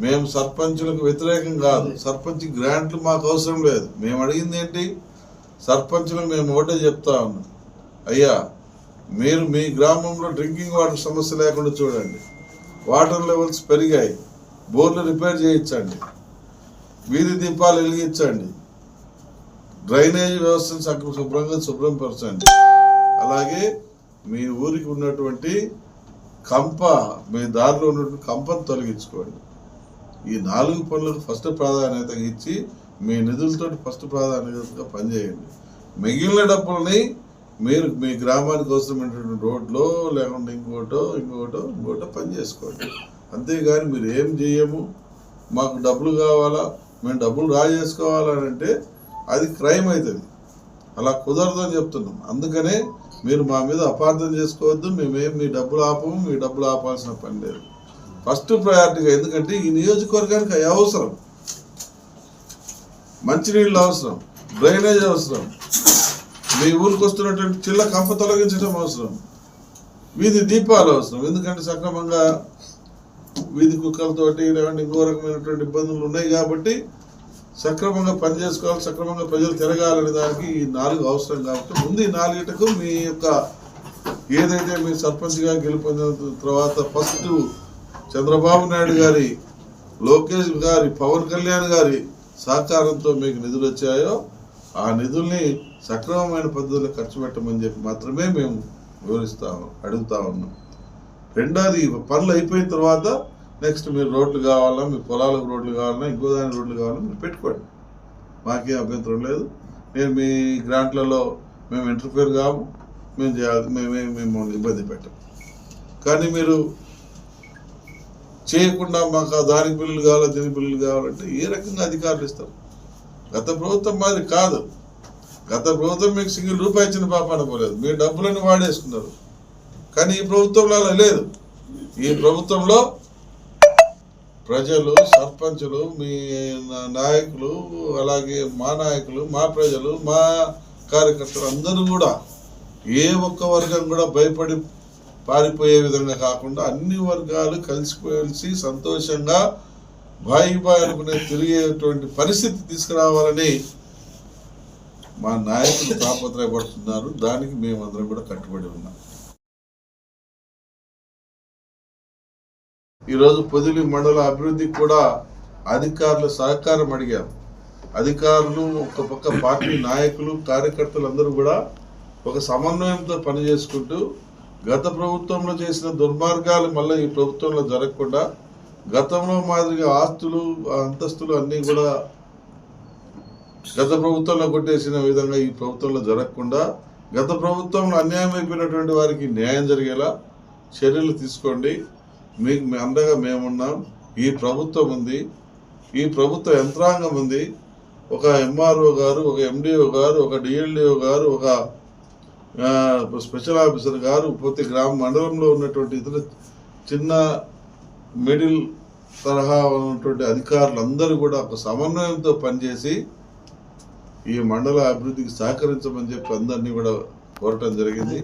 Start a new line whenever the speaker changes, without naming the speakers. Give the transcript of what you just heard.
మేము సర్పంచులకు వ్యతిరేకం కాదు. సర్పంచ్ గ్రాంట్లు మాకు అవసరం లేదు. మేము అడిగింది ఏంటి? సర్పంచులకు మేము ఒకటే చెప్తా ఉన్నాం. అయ్యా మీరు మీ గ్రామంలో డ్రింకింగ్ వాటర్ సమస్య లేకుండా చూడండి. వాటర్ లెవెల్స్ పెరిగాయి. బోర్లు రిపేర్ చేయించండి. వీధి దీపాలు వెలిగించండి. డ్రైనేజ్ వ్యవస్థను సక్ర- శుభ్రంగా శుభ్రంపరచండి. అలాగే మీ ఊరికి ఉన్నటువంటి కంప మీ దారిలో ఉన్నటువంటి కంపను తొలగించుకోండి. ఈ నాలుగు పనులకు ఫస్ట్ ప్రాధాన్యత ఇచ్చి మీ నిధులతో ఫస్ట్ ప్రాధాన్యతగా పనిచేయండి. మిగిలిన డబ్బుల్ని మీరు మీ గ్రామానికి అవసరమైనటువంటి రోడ్లో లేకుంటే ఇంకోటో ఇంకోటో ఇంకోటో పని చేసుకోండి. అంతేగాని మీరు ఏం చేయము? మాకు డబ్బులు కావాలా? మేము డబ్బులు రా చేసుకోవాలంటే అది క్రైమ్ అవుతుంది అలా కుదరదు అని చెప్తున్నాం. అందుకనే మీరు మా మీద అపార్థం చేసుకోవద్దు. మేమేం మీ డబ్బులు ఆపము మీ డబ్బులు ఆపాల్సిన పని లేదు. ఫస్ట్ ప్రయారిటీగా ఎందుకంటే ఈ నియోజకవర్గానికి అవి అవసరం. మంచినీళ్ళు అవసరం డ్రైనేజ్ అవసరం మీ ఊరికి వస్తున్నటువంటి చిల్ల కంప తొలగించడం అవసరం వీధి దీపాలు అవసరం. ఎందుకంటే సక్రమంగా వీధి కుక్కలతోటి లేదంటే ఇంకో రకమైనటువంటి ఇబ్బందులు ఉన్నాయి కాబట్టి సక్రమంగా పని చేసుకోవాలి సక్రమంగా ప్రజలు తిరగాలనే దానికి ఈ నాలుగు అవసరం కాబట్టి ముందు ఈ నాలుగిటకు మీ యొక్క ఏదైతే మీ సర్పంచ్గా గెలుపొందిన తర్వాత ఫస్ట్ చంద్రబాబు నాయుడు గారి లోకేష్ గారి పవన్ కళ్యాణ్ గారి సహకారంతో మీకు నిధులు వచ్చాయో ఆ నిధుల్ని సక్రమమైన పద్ధతిలో ఖర్చు పెట్టమని చెప్పి మాత్రమే మేము వివరిస్తాము అడుగుతా ఉన్నాం. రెండోది పనులు అయిపోయిన తర్వాత నెక్స్ట్ మీరు రోడ్లు కావాలా మీ పొలాలకు రోడ్లు కావాలన్నా ఇంకో దాని రోడ్లు కావాలన్నా మీరు పెట్టుకోండి. మాకేం అభ్యంతరం లేదు. నేను మీ గ్రాంట్లలో మేము ఇంటర్ఫియర్ కాము మేము చేయాలి మేమే మిమ్మల్ని ఇబ్బంది పెట్టం. కానీ మీరు చేయకుండా మాకు ఆ దానికి బిల్లులు కావాలా దీని బిల్లులు కావాలంటే ఏ రకంగా అధికారులు ఇస్తారు? గత ప్రభుత్వం మాది కాదు. గత ప్రభుత్వం మీకు సింగిల్ రూపాయి ఇచ్చిన పాపాన పోలేదు. మీ డబ్బులను వాడేసుకున్నారు. కానీ ఈ ప్రభుత్వంలో అలా లేదు. ఈ ప్రభుత్వంలో ప్రజలు సర్పంచులు మీ నా- నాయకులు అలాగే మా నాయకులు మా ప్రజలు మా కార్యకర్తలు అందరూ కూడా ఏ ఒక్క వర్గం కూడా భయపడి పారిపోయే విధంగా కాకుండా అన్ని వర్గాలు కలిసిపోయి సంతోషంగా బాయి బాయి అనుకునే తిరిగేటువంటి పరిస్థితి తీసుకురావాలని మా నాయకులు తాపత్రయపడుతున్నారు. దానికి మేమందరం కూడా కట్టుబడి ఉన్నాం. ఈరోజు పొదిలి మండల అభివృద్ధికి కూడా అధికారుల సహకారం అడిగారు అధికారులు ఒక పక్క పార్టీ నాయకులు కార్యకర్తలు అందరూ కూడా ఒక సమన్వయంతో పనిచేసుకుంటూ గత ప్రభుత్వంలో చేసిన దుర్మార్గాలు మళ్ళీ ఈ ప్రభుత్వంలో జరగకుండా గతంలో మాదిరిగా ఆస్తులు అంతస్తులు అన్నీ కూడా గత ప్రభుత్వంలో కొట్టేసిన విధంగా ఈ ప్రభుత్వంలో జరగకుండా గత ప్రభుత్వంలో అన్యాయం అయిపోయినటువంటి వారికి న్యాయం జరిగేలా చర్యలు తీసుకోండి. మీకు అండగా మేమున్నాం. ఈ ప్రభుత్వం ఉంది. ఈ ప్రభుత్వ యంత్రాంగం ఉంది. ఒక ఎంఆర్ఓ గారు ఒక ఎండిఓ గారు ఒక డిఎల్డిఓ గారు ఒక స్పెషల్ ఆఫీసర్ గారు ప్రతి గ్రామ మండలంలో ఉన్నటువంటి ఇతర చిన్న మిడిల్ తరహా ఉన్నటువంటి అధికారులు అందరూ కూడా ఒక సమన్వయంతో పనిచేసి ఈ మండల అభివృద్ధికి సహకరించమని చెప్పి అందరినీ కూడా కోరటం జరిగింది.